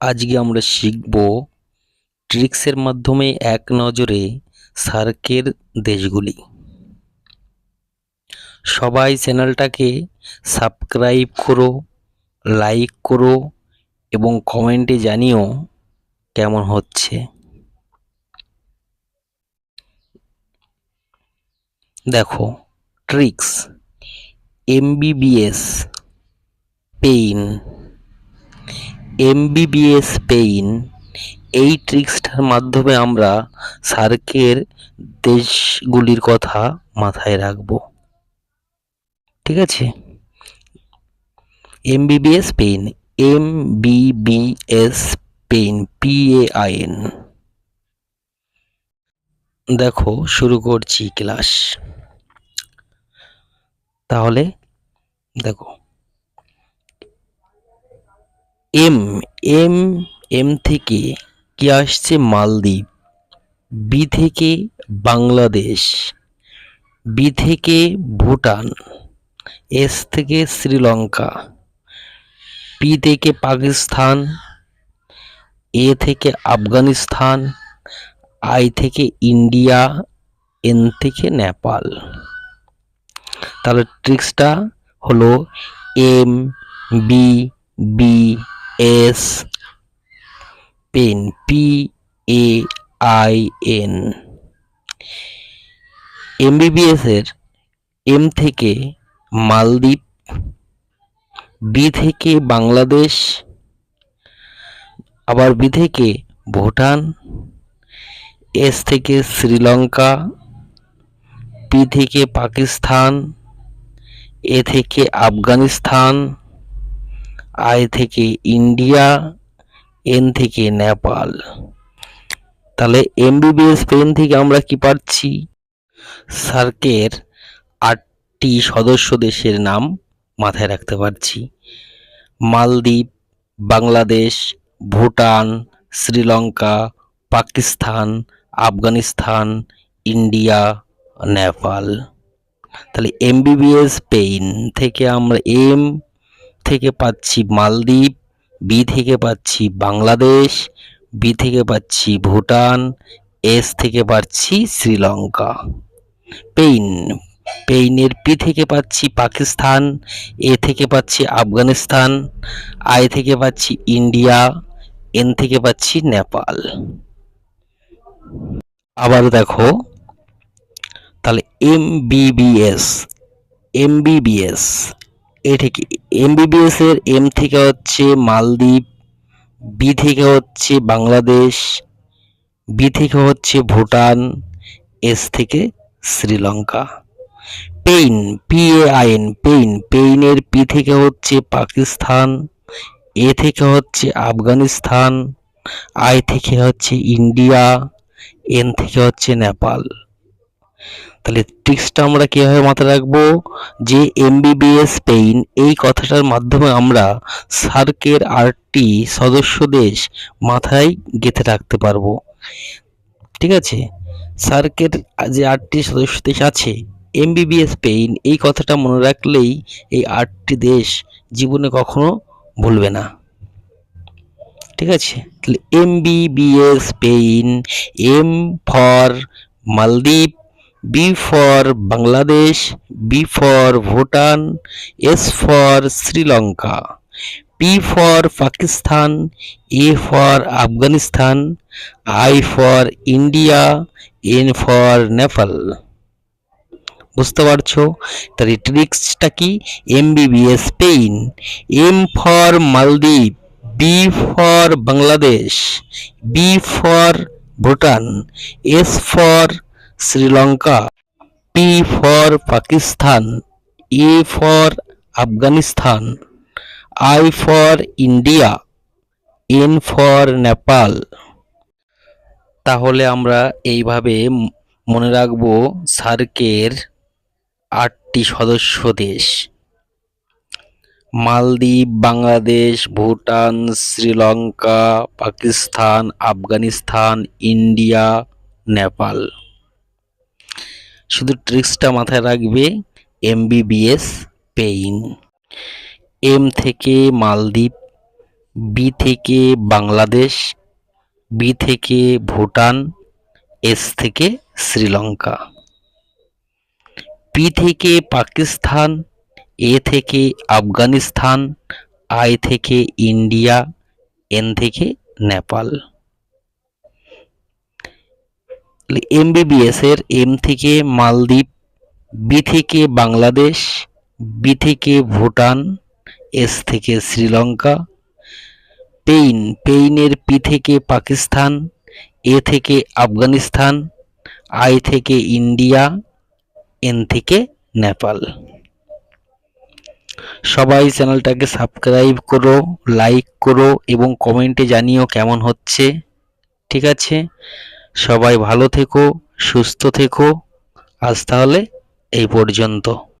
আজকে আমরা শিখব ট্রিক্সের মাধ্যমে এক নজরে সার্কের দেশগুলি। সবাই চ্যানেলটাকে সাবস্ক্রাইব করো, লাইক করো এবং কমেন্টে জানিও কেমন হচ্ছে। দেখো, tricks, MBBS, pain. MBBS pain এই ট্রিক্সটার মাধ্যমে আমরা সার্কের দেশগুলির কথা মাথায় রাখব। ঠিক আছে? MBBS pain M BBS pain, P A I N. দেখো, শুরু করছি ক্লাস। তাহলে দেখো এম এম এম থেকে কি আসছে মালদ্বীপ? বি থেকে বাংলাদেশ। বি থেকে ভুটান। এস থেকে শ্রীলঙ্কা। পি থেকে পাকিস্তান। এ থেকে আফগানিস্তান। আই থেকে ইন্ডিয়া। এন থেকে নেপাল। তাহলে ট্রিক্সটা হলো M, B B S pen P A I N MBBS এর এম থেকে মালদ্বীপ বি থেকে বাংলাদেশ, আবার বি থেকে ভুটান এস থেকে শ্রীলঙ্কা পি থেকে পাকিস্তান এ থেকে আফগানিস্তান আই থেকে ইন্ডিয়া, এন থেকে নেপাল। তাহলে এমবিবিএস পেন থেকে আমরা কি পাচ্ছি? সার্কের আটটি সদস্য দেশের নাম মাথায় রাখতে পারছি। মালদ্বীপ, বাংলাদেশ, ভুটান, শ্রীলঙ্কা, পাকিস্তান, আফগানিস্তান, ইন্ডিয়া, নেপাল। তাহলে এমবিবিএস পেইন থেকে আমরা এম থেকে পাচ্ছি মালদ্বীপ বি থেকে পাচ্ছি বাংলাদেশ বি থেকে পাচ্ছি ভুটান এস থেকে পাচ্ছি শ্রীলঙ্কা। পেইন পেইনের পি থেকে পাচ্ছি পাকিস্তান এ থেকে পাচ্ছি আফগানিস্তান আই থেকে পাচ্ছি ইন্ডিয়া এন থেকে পাচ্ছি নেপাল। আবার দেখো, তাহলে এম বিবিএস এমবিবিএস এটা কি এমবিবিএস এর এম থেকে হচ্ছে মালদ্বীপ বি থেকে হচ্ছে বাংলাদেশ বি থেকে হচ্ছে ভুটান এস থেকে শ্রীলঙ্কা। পেইন পি এ আইন পেইন পেইনের পি থেকে হচ্ছে পাকিস্তান এ থেকে হচ্ছে আফগানিস্তান আই থেকে হচ্ছে ইন্ডিয়া এন থেকে হচ্ছে নেপাল। তাহলে ট্রিক্সটা আমরা কীভাবে মাথায় রাখব? যে এমবিবিএস পেইন এই কথাটার মাধ্যমে আমরা সার্কের আটটি সদস্য দেশ মাথায় গেঁথে রাখতে পারব। ঠিক আছে? সার্কের যে আটটি সদস্য দেশ আছে এমবিবিএস পেইন এই কথাটা মনে রাখলেই এই আটটি দেশ জীবনে কখনো ভুলবে না। ঠিক আছে? তাহলে MBBS pain M for Maldives B for Bangladesh B for Bhutan S for Sri Lanka P for Pakistan A for Afghanistan I for India N for Nepal বুঝতে পারছ? তার ট্রিক্সটা কি? MBBS pain M for Maldives B for Bangladesh B for Bhutan S for Sri Lanka P for Pakistan A for Afghanistan I for India N for Nepal. তাহলে আমরা এইভাবে মনে রাখব সার্কের আটটি সদস্য দেশ। মালদ্বীপ, বাংলাদেশ, ভুটান, শ্রীলঙ্কা, পাকিস্তান, আফগানিস্তান, ইন্ডিয়া, নেপাল। শুধু ট্রিক্সটা মাথায় রাখবে এমবিবিএস পেইন এম থেকে মালদ্বীপ বি থেকে বাংলাদেশ বি থেকে ভুটান এস থেকে শ্রীলঙ্কা। পি থেকে পাকিস্তান এ থেকে আফগানিস্তান আই থেকে ইন্ডিয়া এন থেকে নেপাল। এমবিবিএস এর এম থেকে মালদ্বীপ বি থেকে বাংলাদেশ বি থেকে ভুটান এস থেকে শ্রীলঙ্কা, পেইন, পেইনের পি থেকে পাকিস্তান এ থেকে আফগানিস্তান আই থেকে ইন্ডিয়া এন থেকে নেপাল। সবাই চ্যানেলটাকে সাবস্ক্রাইব করো, লাইক করো এবং কমেন্টে জানিও কেমন হচ্ছে। ঠিক আছে? সবাই ভালো থেকো সুস্থ থেকো। আজ তাহলে এই পর্যন্ত।